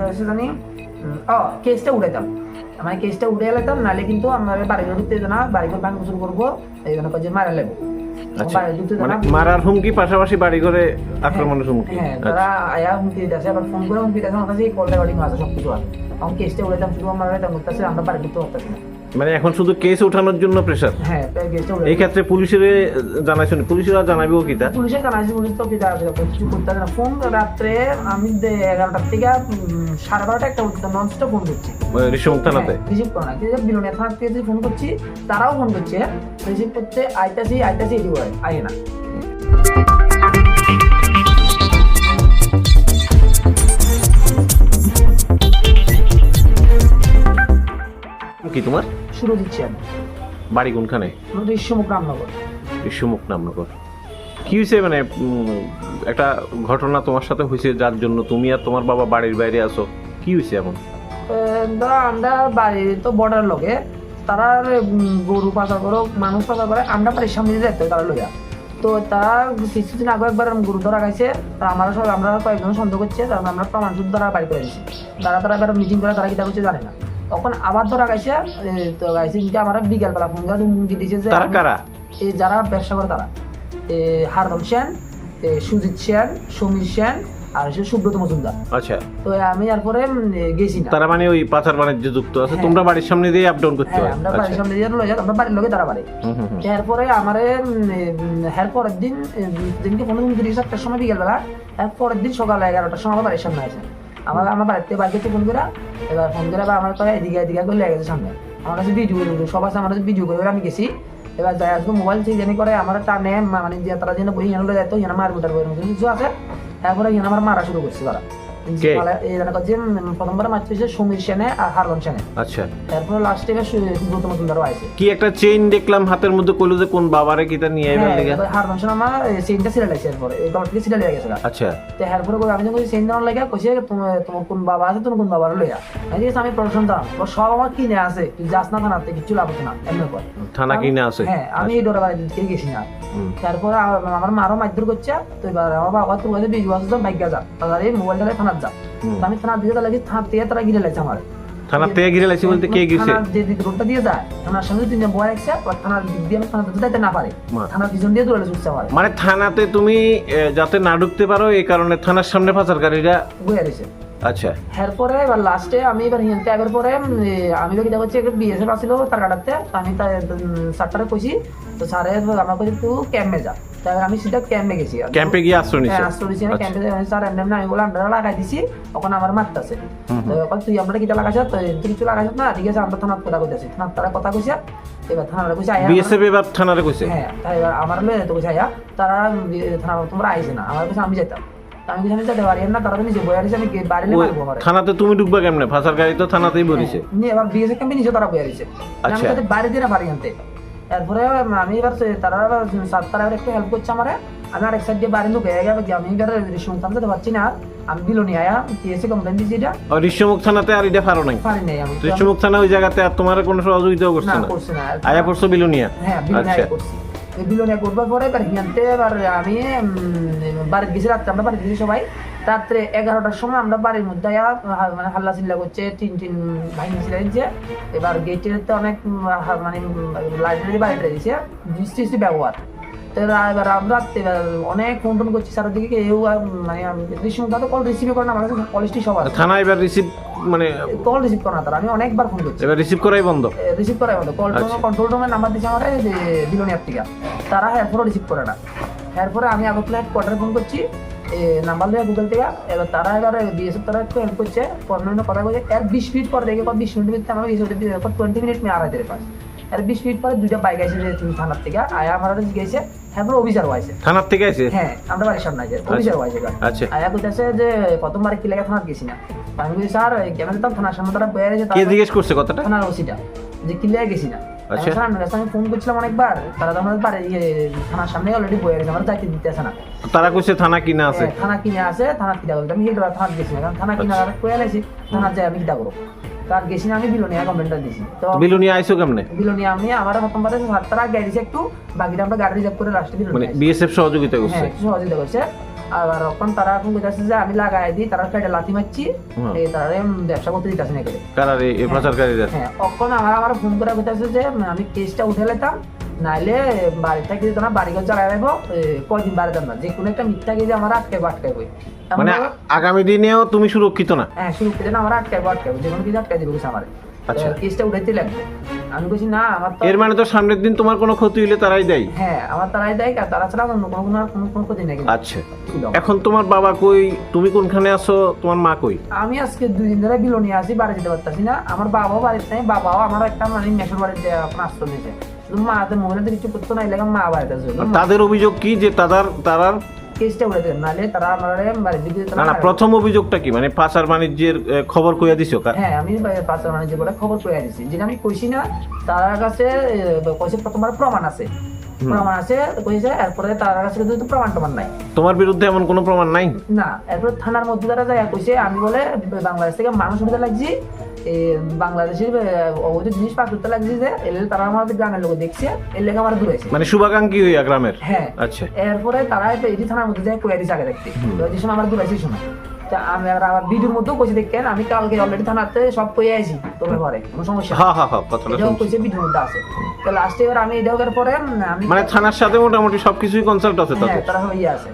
হচ্ছে জানি ও কেসটা উড়াইতাম আমার কেসটা উড়ে এলাইতাম নাহলে কিন্তু আমার বাড়ি ঘর ঢুকতে না বাড়ি ঘর ভাঙ শুরু করব এই জন্য কাজে মারা লাগবো মারার হুমকি পাশাপাশি বাড়ি ঘরে আক্রমণের হুমকি হ্যাঁ। তারা আয়া হুমকি দিতেছে আবার ফোন করে হুমকি দিতেছে আমার কাছে কল রেকর্ডিং আছে সব কিছু আছে এখন কেসটা উড়াইতাম শুধু আমার এটা করতেছে আমরা বাড়ি ঢুকতে পারতেছি না মানে এখন শুধু কেস ওঠানোর জন্য প্রেশার হ্যাঁ এই ক্ষেত্রে পুলিশের জানাইছেন পুলিশেরা জানাবেও কি তা পুলিশের জানাইছি পুলিশ তো কিছু আছে কিছু করতে না। ফোন রাত্রে আমি এগারোটার থেকে সাড়ে বারোটা একটা পর্যন্ত নন স্টপ ফোন করছি। ঋষমুখ থানাতে? রিসিভ করে না। কিন্তু বিলনিয়া থানা থেকে ফোন করছি তারাও ফোন করছে। রিসিভ করতে আইতাছি আইতাছি এটি করে আয় না। কি তোমার? দিচ্ছি আমি। বাড়ি কোনখানে? আমাদের ইস্যমুখ রামনগর। বিশ্বমুখ নামনগর কি হয়েছে মানে একটা ঘটনা তোমার সাথে হয়েছে যার জন্য তুমি আর তোমার বাবা বাড়ির বাইরে আছো? কি হয়েছে এখন? ধরো আমরা বাড়ি তো বর্ডার লোকে তারা গরু পাচার করো মানুষ পাচার করে আমরা বাড়ির সামনে দিয়ে দেখতে তারা লইয়া। তো তারা কিছুদিন আগে একবার গরু ধরা খাইছে। তা আমরা সব আমরা কয়েকজন সন্দেহ করছে তারপর আমরা প্রমাণ শুদ্ধ তারা বাড়ি করে দিচ্ছি তারা তারা এবার মিটিং করে তারা কিতা করছে জানে না। তখন আবার ধরা খাইছে এ, তো গাইছে কিন্তু আমার বিকালবেলা ফোন করে হুমকি দিয়েছে যে তারা কারা? এই যারা ব্যবসা করে তারা। হারদম সেন সুজিত সেন সমীর সেন আর হচ্ছে সুব্রত মজুমদার। আচ্ছা। তো আমি তারপরে গেছি না। তারা মানে ওই পাচার বাণিজ্য যুক্ত আছে হ্যাঁ। তোমরা বাড়ির সামনে দিয়ে আপ ডাউন করতে হ্যাঁ হয় আমরা বাড়ির আচ্ছা। সামনে দিয়ে লয়ে যাই আমরা বাড়ির লোকে তারা বাড়ি। এরপরে আমারে হ্যার পরের দিন দিনকে পনেরো দিন একটার সময় বিকেলবেলা এর পরের দিন সকাল এগারোটার সময় আমার বাড়ির সামনে আছে আমার আমার বাড়িতে বাড়িতে ফোন করে, এবার ফোন করে আমার কয় এদিকে এদিকে করে লেগে গেছে সামনে। আমার কাছে ভিডিও সব আছে আমার কাছে ভিডিও করে আমি গেছি। এবার যাই আসব মোবাইল সেই জানি করে আমার টানে মানে যে তারা যেন বই হেন যেত হেন মারবো বই কিছু আছে? তারপরে হেন আমার মারা শুরু করছে তারা। কে? যে প্রথমবার মারতে হয়েছে সমীর সেনে আর হারলন সেনে। আচ্ছা। তারপরে লাস্টে এবার মজুমদারও আছে কি একটা চেইন দেখলাম হাতের মধ্যে কইলো যে কোন বাবারে কিটা নিয়ে আইবার হ্যাঁ, আমার এরপরে। এই থেকে আচ্ছা। তো এরপরে আমি যখন সেইন দেওয়ার লাগে কইছে তোমার তোমার কোন বাবা আছে তোমার কোন বাবার লইয়া? আমি জিজ্ঞেস আমি প্রশ্ন দাম ও সব আমার কিনে আছে। তুই যাস না থানাতে কিছু লাভ না। এমনি কর থানা কিনে আছে? হ্যাঁ আমি এই ডোরা বাড়ি দিতে গেছি না। তারপরে আমার মারও মারধর করছে। তো এবার আমার বাবা তোর কাছে তাদের এই মোবাইলটা থানার যা আমি থানার দিকে লাগি থানা থেকে তারা গিরে লাগছে আমার। থানা থেকে ঘিরে লাইছে বলতে কে গিয়েছে থানার যে দিক রোডটা দিয়ে যায় থানার সামনে তিনজন বয় আছে আর থানার দিক দিয়ে আমি থানাতে যাইতে না পারে। থানার পিছন দিয়ে দৌড়ালে ছুটছে আমার। মানে থানাতে তুমি যাতে না ঢুকতে পারো এই কারণে থানার সামনে পাচারকারীরা বয়ে রয়েছে আচ্ছা। এরপরে এবার লাস্টে আমি এবার হিয়ানতে আবার পরে আমি তো কিটা করছি একটা বিএসএফ আসছিল তার কাটাতে আমি তার স্যারটারে কইছি তো স্যারে আমার কইছি তুই ক্যাম্পে যা। আমি সিধা ক্যাম্পে গেছি। ক্যাম্পে গিয়ে আশ্রয় নিছে? হ্যাঁ আশ্রয় দিছি আচ্ছা। ক্যাম্পে স্যার এমনি এমনি আমি বলে আমরা লাগাই দিছি আমার মারতেছে তো তুই আমরা কিটা লাগাইছ? তুই কিছু লাগাইছ না ঠিক আছে আমরা থানার কথা কইতেছি। থানার তারা কথা কইছে এবার থানার কইছে আয়া বিএসএফ এবার থানারে কইছে? হ্যাঁ তাই এবার আমার লয়ে তো কইছে আয়া তারা তোমরা আইছে না। আমার কাছে আমি যেতাম তা আমি কিছু যেতে পারি না তারা নিজে বয়ে আছে আমি ওই মারবো থানাতে তুমি ঢুকবা কেমনে? পাচারকারী তো থানাতেই বলিছে নিয়ে এবার বিএসএ ক্যাম্পে নিচে তারা আছে আমি আচ্ছা। বাড়ি দিয়ে না পারি আনতে। এরপরে আমি এবার তারা স্যার তারা এবার একটু হেল্প করছে আমার। আমি আর এক সাইড দিয়ে বাড়ি ঢুকে গেছে আমি এবার শুনতাম যেতে পারছি না। আমি দিল নিয়ে আয়া এসে কমপ্লেন দিছি এটা। আর মুখ থানাতে আর এটা পারো নাই? পারি নাই আমি। ঋষ্যমুখ থানা ওই জায়গাতে আর তোমার কোনো সহযোগিতা করছে না করছে না। আয়া পড়ছো বিলুনিয়া হ্যাঁ বিলনিয়া আচ্ছা। করছি। বিলনিয়া করবার পরে এবার হিয়ানতে এবার আমি বাড়ির গেছি রাত্রে আমরা বাড়িতে গেছি সবাই। রাত্রে এগারোটার সময় আমরা বাড়ির মধ্যে মানে হাল্লা চিল্লা করছে তিন তিন ভাই ছিলা দিচ্ছে। এবার গেটের তো অনেক মানে লাইব্রেরি বাড়িতে দিচ্ছে দৃষ্টি ব্যবহার। তো এবার আমরা অনেক ফোন টোন করছি স্যারের দিকে কেউ আর, মানে রিসিভ তো কল রিসিভ করে না আমার কাছে কলেজটি সব আছে থানা এবার রিসিভ মানে কল রিসিভ করে না তারা আমি অনেকবার ফোন করছি। এবার রিসিভ করাই বন্ধ। রিসিভ করাই বন্ধ। কল। কন্ট্রোল রুমের নাম্বার দিচ্ছে আমার যে বিলোনিয়ার থেকে তারা এরপরও রিসিভ করে না। এরপরে আমি আগরতলা হেডকোয়ার্টারে ফোন করছি নাম্বার দিয়ে গুগল থেকে। এবার তারা এবার বিএসএফ তারা একটু হেল্প করছে। পনেরো কথা বলছে। এর বিশ মিনিট পরে দেখে বিশ মিনিট আমার মিনিট টোয়েন্টি মিনিট মেয়ে আড়াই পাস এর বিশ মিনিট পরে দুইটা বাইক আছে তুমি থানার থেকে। আয়া আমার হ্যাঁ অফিসারও আছে থানার থেকে আছে হ্যাঁ আমরা বাড়ির সামনে আছে অফিসারও আছে আচ্ছা। আয়া কইতেছে যে প্রথমবার কি লাগে থানার গেছি না? আমি বলি স্যার ক্যামেরা তো থানার সামনে তারা কে জিজ্ঞেস করছে কথাটা? থানার ওসিটা যে কিলিয়া গেছি না? আচ্ছা। আমি ফোন করছিলাম অনেকবার তারা তো আমাদের বাড়ি ইয়ে, থানার সামনে অলরেডি বয়ে গেছে আমার যাইতে দিতে আসে না। তারা কইছে থানা কিনা আছে। হ্যাঁ, থানা কিনে আছে থানা কিনা আমি থানা গেছি না কারণ থানা কিনা আচ্ছা। আর কয়ে থানা যাই আমি কিটা করব। তার গেছি না আমি বিলোনিয়া কমপ্লেনটা দিছি। তো বিলুনিয়া আইছো কেমনে? বিলোনিয়া আমি আমার প্রথমবারে সাত তারা গাড়ি একটু বাকিটা আমরা গাড়ি রিজার্ভ করে লাস্টে মানে বিলোনিয়া বিএসএফ সহযোগিতা করছে? হ্যাঁ সহযোগিতা করছে। আবার এখন তারা এখন কইতাছে যে আমি লাগাই দিই তারা কেটে লাথি মারছি হুম। এই তারা ব্যবসা করতে দিতেছে না করে কারার এই- এই প্রচারকারীরা? হ্যাঁ এখন আমার আমার ফোন করে কইতাছে যে আমি কেসটা উঠে লেতাম নাইলে বাড়ি থেকে যদি না বাড়ি ঘর চালাই রাখব কয়দিন বাড়িতাম না। যে কোনো একটা মিথ্যা গিয়ে আমার আটকাইবো আটকাইবো এমন মানে আগামী দিনেও তুমি সুরক্ষিত না? হ্যাঁ করে না আমার আটকাইবো আটকাইবো যে কোনো কিছু আটকাই দিবো কিছু আমার। আচ্ছা। কেসটা উঠাইতে লাগবে। আমি বলছি না আমার এর মানে তো সামনের দিন তোমার কোনো ক্ষতি হইলে তারাই দেয়? হ্যাঁ আমার তারাই দেয় আর তারা ছাড়া অন্য কোনো কোনো কোনো কোনো ক্ষতি নেই। আচ্ছা। এখন তোমার বাবা কই? তুমি কোনখানে আছো? তোমার মা কই? আমি আজকে দুই দিন ধরে বিলনি আছি বাড়ি যেতে পারতাছি না। আমার বাবাও বাড়িতে নাই বাবাও আমার একটা মানে মেশোর বাড়িতে আপনার আশ্রয় নিয়েছে শুধু মহিলাদের কিছু করতো না এলাকা মা বাড়িতে আছে। তাদের অভিযোগ কি যে তাদের তারার? কেসটা উড়ে দেন নালে তারা আমার বাড়ি দিকে না না প্রথম অভিযোগটা কি? মানে পাচার বাণিজ্যের খবর কইয়া দিছো কা- হ্যাঁ আমি পাচার বাণিজ্যের খবর কইয়া দিছি। যেটা আমি কইছি না তার কাছে কইছে প্রথমবার প্রমাণ আছে। প্রমাণ আছে কইছে এরপরে তার কাছে কিন্তু প্রমাণ টমাণ নাই। তোমার বিরুদ্ধে এমন কোনো প্রমাণ নাই? না এরপর থানার মধ্যে তারা যায় কইছে আমি বলে বাংলাদেশ থেকে মানুষ উঠতে লাগছি বাংলাদেশের অবৈধ জিনিস পাক করতে লাগছি যে এলে তারা আমাদের গ্রামের লোক দেখছে এর লেগে আমার দূরেছে মানে শুভাকাঙ্ক্ষী হইয়া গ্রামের? হ্যাঁ। আচ্ছা। এরপরে তারা এই থানার মধ্যে যায় দিছে আগে দেখতে। যে সময় আমার দূরাইছে সময় তা আমি আর আমার ভিডিওর মধ্যেও কইছে দেখেন আমি কালকে অলরেডি থানাতে সব কইয়া আইছি তোমার ঘরে কোনো সমস্যা। হ্যাঁ হ্যাঁ হ্যাঁ কথাটা এটাও শুনছি। কইছে ভিডিওর মধ্যে আছে। তো লাস্টে এবার আমি এটাও করার পরে আমি মানে থানার সাথে মোটামুটি সবকিছুই কনসাল্ট আছে হ্যাঁ তাদের তারা ইয়ে আছে।